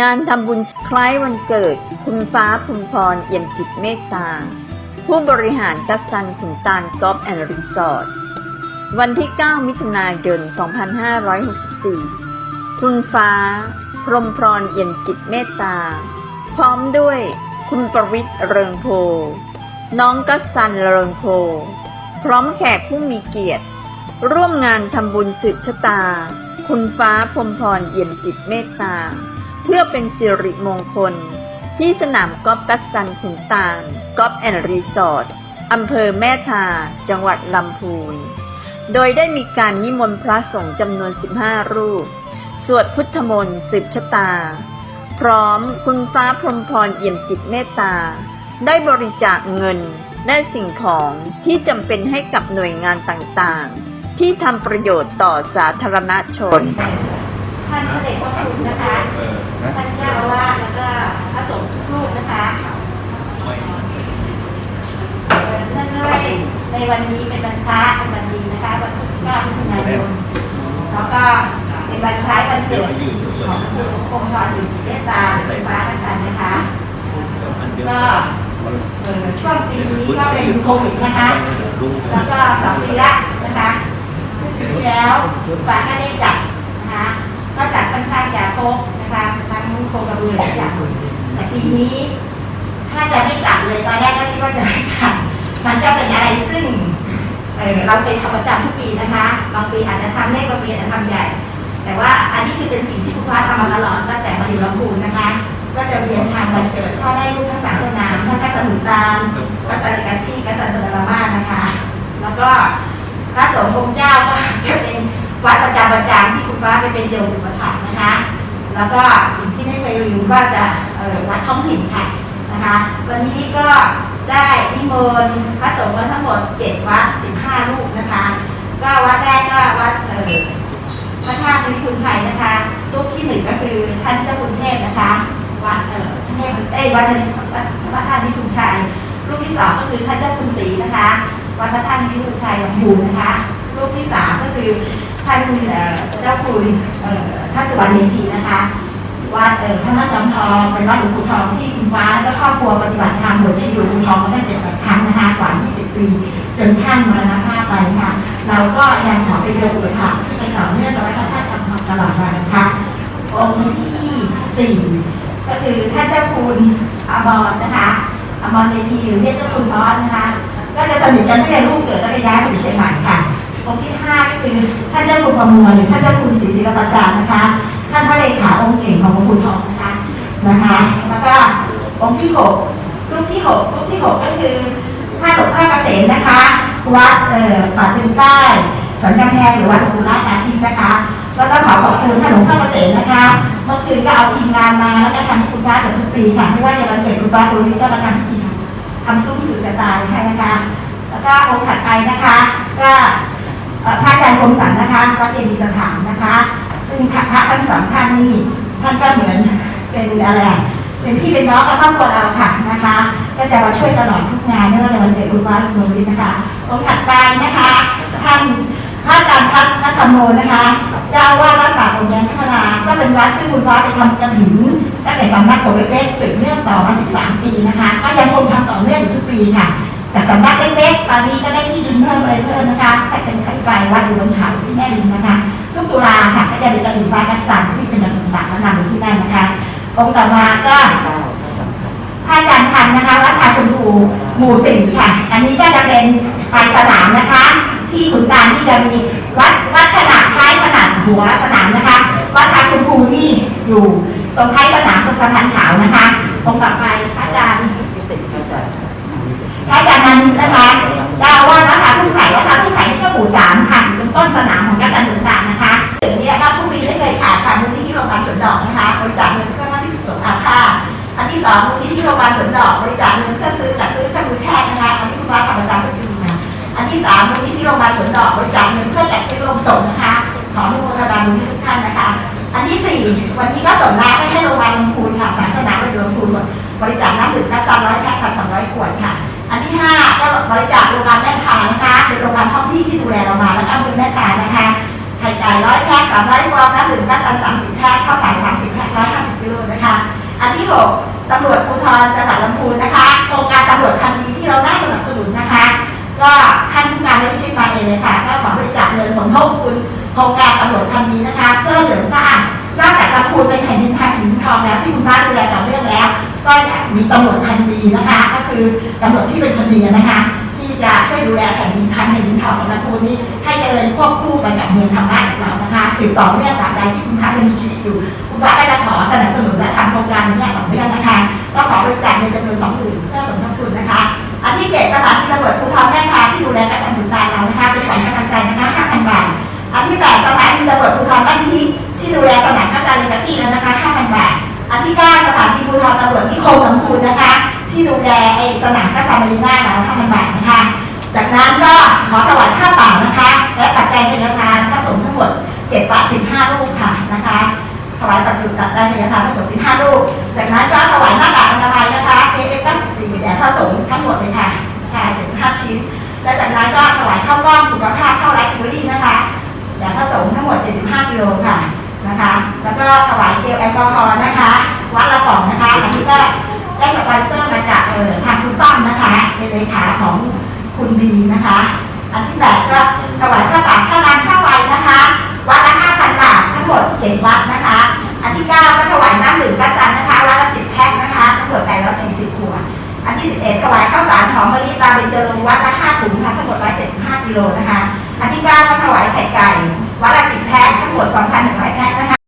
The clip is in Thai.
งานทำบุญคล้ายวันเกิด คุณฟ้าพุมพรเอี่ยมจิตเมตตา ผู้บริหารกัสซันขุนตาลกอล์ฟแอนด์รีสอร์ทวันที่ 9 มิถุนายน 2564 คุณฟ้า พรมพรเอี่ยมจิตเมตตา พร้อมด้วย คุณประวิทย์เริงโพ น้องกัสซันเริงโพ พร้อมแขกผู้มีเกียรติ ร่วมงานทำบุญสืบชะตา คุณฟ้าพรมพรเอี่ยมจิตเมตตา เพื่อเป็นสิริมงคล ที่สนามกอล์ฟกัสซันขุนตาลกอล์ฟแอนด์รีสอร์ทอำเภอแม่ทา จังหวัดลำพูน โดยได้มีการนิมนต์พระสงฆ์จำนวน 15 รูป สวดพุทธมนต์สืบชะตา พร้อมคุณฟ้าพรมพรเอี่ยมจิตเมตตา ได้บริจาคเงินและสิ่งของที่จำเป็นให้กับหน่วยงานต่างๆ ที่ทำประโยชน์ต่อสาธารณชน ท่านพระเดชพระคุณนะคะท่านเจ้าอาวาสแล้วก็พระสงฆ์ทุกรูปนะคะเนื่องด้วยในวันนี้เป็นวันพระเป็นวันดีนะคะวันที่9มิถุนายนแล้วก็เป็นวันคล้ายวันเกิดของพระครูคงพรอยู่เมตตาสุฟ้ากษัตริย์นะคะก็เอ่อช่วงปีนี้ก็เป็นโควิดนะคะแล้วก็สองปีละนะคะซึ่งปีที่แล้วฟ้าก็ได้จัดนะคะ ก็จัดค่อนข้างจะโคกนะคะทั้งโคกระเบือทุกอย่างแต่ปีนี้ถ้าจะไม่จัดเลยตอนแรกก็คิดว่าจะไม่จัดมันก็เป็นอะไรซึ่งเออเราเคยทำประจำทุกปีนะคะบางปีอาจจะทำเล็กบางปีอาจจะทำใหญ่ แต่ว่าอันนี้คือเป็นสิ่งที่คุณพ่อทำมาตลอดตั้งแต่มาอยู่ลำพูนนะคะ ก็จะเรียนทางวันเกิดพ่อแม่ลูกทั้งสามสนามทั้งกษัตริย์หนุนตาลกษัตริย์กาซี่กษัตริย์เดลมานะคะ แล้วก็พระสงฆ์องค์เจ้าก็จะเป็นวัดประจำประจำที่คุณ ฟ้าไปเป็นโยมอุปถัมภ์นะคะ แล้วก็สิ่งที่ไม่เคยลืมก็จะวัดท้องถิ่นค่ะนะคะ วันนี้ก็ได้นิมนต์พระสงฆ์ทั้งหมด 7 วัด 15 รูปนะคะ ก็วัดแรกก็วัดเอ่อพระธาตุนิคุณชัยนะคะรูปที่หนึ่งก็คือท่านเจ้าคุณเทพนะคะ วัดเอ่อเทพเอ้ยวัดหนึ่งวัดพระธาตุนิคุณชัยรูปที่สองก็คือท่านเจ้าคุณศรีนะคะ วัดพระธาตุนิคุณชัยลำพูนนะคะรูปที่สามก็คือ ท่านเอ่อเจ้าคุณท่าสุวรรณเมธีนะคะวัดเออพระธาตุจอมทองเป็นวัดหลวงปู่ทองที่คุณฟ้าและก็ครอบครัวปฏิบัติธรรมบวชชีหลวงปู่ทองมาตั้งแต่ครั้งนะคะกว่า 20 ปีจนท่านมรณภาพไปค่ะเราก็ยังขอเป็นโยมอุปถัมภ์ที่เป็นต่อเนื่องกับวัดพระธาตุจอมทองตลอดมานะคะองค์ที่สี่ก็คือท่านเจ้าคุณอมรนะคะอมรเมธีหรือเรียกเจ้าคุณพอสนะคะก็จะสนิทกันตั้งแต่ลูกเกิดแล้วก็ย้ายไปเชียงใหม่ค่ะ องค์ที่ห้าก็คือท่านเจ้าคุณประมวลหรือท่านเจ้าคุณศรีศิลปจารย์นะคะ ท่านพระเลขาองค์เก่งของหลวงปู่ทองนะคะนะคะ แล้วก็องค์ที่หกรูปที่หกรูปที่หกก็คือท่านหลวงพ่อเกษมนะคะ วัดเอ่อป่าตึงใต้สันกำแพงหรือวัดอุราชาทิตนะคะ แล้วก็ขอขอบคุณท่านหลวงพ่อเกษมนะคะเมื่อคืนก็เอาทีมงานมาแล้วก็ทำคุณป้าเกือบทุกปีค่ะไม่ว่าในวันเกิดคุณป้าตัวนี้ก็มาทำพิธีทำซุ้มสืบชะตายให้นะคะแล้วก็องค์ถัดไปนะคะ ก็ พระอาจารย์คมสันนะคะวัดเจดีสถานนะคะ ซึ่งพระทั้งสองท่านนี่ท่านก็เหมือนเป็นอะไรเป็นพี่เป็นน้องกับครอบครัวเราค่ะนะคะ ก็จะมาช่วยตลอดทุกงานไม่ว่าในวันเกิดคุณฟ้าคุณโนรินะคะองค์ถัดไปนะคะท่านพระอาจารย์พัฒน์นัทธรรมโมนะคะเจ้าว่าวัดป่าตรงแดงพัฒนาก็เป็นวัดซึ่งคุณฟ้าไปทำกระถิ่นตั้งแต่สำนักสงฆ์เล็กๆสืบเนื่องต่อมา 13 ปีนะคะ ก็ยังคงทำต่อเนื่องอยู่ทุกปีค่ะ แต่สำนักเล็กๆตอนนี้ก็ได้ที่ดินเพิ่มอะไรเพิ่มนะคะ ไกลวัดอยู่บนเขาที่แม่ริมนะคะทุกตุลาค่ะก็จะเป็นกระถิ่นฟ้ากัสสันที่เป็นอย่งต่างๆแล้วนำไปที่นั่นนะคะองค์ต่อมาก็พระอาจารย์พันนะคะวัดทาชมพูหมู่สี่ค่ะ อันนี้ก็จะเป็นปลายสนามนะคะ ที่ขุนตาลที่จะมีวัดวัดขนาดท้ายขนาดหัวสนามนะคะวัดทาชมพูนี่อยู่ตรงท้ายสนามตรงสะพานขาวนะคะองต่อไป สามค่ะเป็นต้นสนามของกษัตริย์หนุนตานะคะถึงนี้ก็ผู้มีได้เลยขาดค่ะมูลนิธิโรงพยาบาลสวนดอกนะคะบริจาคเงินเพื่อหน้าที่สุขสมอาภาอันที่สองมูลนิธิโรงพยาบาลสวนดอกบริจาคเงินเพื่อซื้อจัดซื้อเครื่องมือแพทย์นะคะอันนี้คุณว่าทำประจำทุกปีนะอันที่สามมูลนิธิโรงพยาบาลสวนดอกบริจาคเงินเพื่อจัดซื้อโรงศพนะคะขออนุโมทนาบุญทุกท่านนะคะ อันที่สี่วันนี้ก็ส่งน้ำไปให้โรงพยาบาลลำพูนค่ะสารสนามโรงพยาบาลำพูนบริจาคน้ำดื่มกัสซันร้อยแพ็คค่ะสองร้อยขวดค่ะ อันที่ห้าก็บริจาคโรงพยาบาลแม่ทานะคะเป็นโรงพยาบาลท้องที่ที่ดูแลเรามาแล้วก็เป็นแม่ทานะคะไข่ไก่ร้อยแพ็คสามร้อยฟองน้ำดื่มกัสซันสามสิบแพ็คข้าวสารสามสิบแพ็คร้อยห้าสิบกิโลนะคะ อันที่หกตำรวจภูธรจังหวัดลำพูนนะคะโครงการตำรวจพันดีที่เราได้สนับสนุนนะคะ ก็ท่านผู้การได้ชื่อมาเองเลยค่ะก็ขอบริจาคเงินสมทบทุนโครงการตำรวจพันดีนะคะ เพื่อเสริมสร้าง ก็อยมีตำรวจพันดีนะคะ ก็คือตำรวจที่เป็นคนดีนะคะ ที่จะช่วยดูแลแผ่นดินทางแผ่นดินทองของลำพูนนี้ ให้เจริญควบคู่ไปกับเมืองธรรมะของเรานะคะสืบต่อเนื่องตราบใดที่คุณฟ้ายังมีชีวิตอยู่ คุณฟ้าก็จะขอสนับสนุนและทำโครงการนี้องต่อเนื่องนะคะก็ขอบริจาคเงินจำนวนสองหมื่นเพื่อสมทบทุนนะคะอันที่เจ็ดสถานีตำรวจภูธรแม่ทาที่ดูแลกระสันถุนตาเรานะคะเป็นของกำลังใจนะคะ5,000บาทอันที่แปดสถานีตำรวจภูธรบ้านที่ที่ดูแลสนามกษัตริย์กาซี่แล้วนะคะ5,000บาท อันที่เก้าสถานีภูธรตำรวจนิคมลำพูนนะคะ ที่ดูแลไอ้สนามกษัตริย์มารีน่าเรา5,000บาทนะคะ จากนั้นก็ขอถวายผ้าป่านะคะ และปัจจัยทานทานพระสงฆ์ทั้งหมด7วัด15รูปค่ะนะคะถวายปัจจุบันได้ทานพระสงฆ์15รูปจากนั้นก็ถวายหน้ากากอนามัยนะคะ AF 94แด่พระสงฆ์ทั้งหมดเลยค่ะค่ะ75ชิ้น และจากนั้นก็ถวายข้าวกล้องสุขภาพข้าวไรซ์เบอรี่นะคะแด่พระสงฆ์ทั้งหมด75กิโลค่ะ นะคะ แล้วก็ถวายเจลแอลกอฮอล์นะคะวัดละกล่องนะคะอันนี้ก็ได้สปอนเซอร์มาจากเอ่อทางคุณป้อมนะคะเป็นเลขาของคุณดีนะคะ อันที่แปดก็ถวายข้าวป่าข้าวน้ำข้าวไฟนะคะ วัดละ5,000บาททั้งหมด7วัดนะคะ อันที่9ก็ถวายน้ำดื่มกัสซันนะคะวัดละ10แพ็คนะคะทั้งหมด840ขวดอันที่11ถวายข้าวสารหอมมะลิตาเบญจรงค์วัดละ5ถุงค่ะทั้งหมด175กิโลนะคะ อันที่9 วารสินแพทย์ทั้งหมด2,100แพทย์นะคะ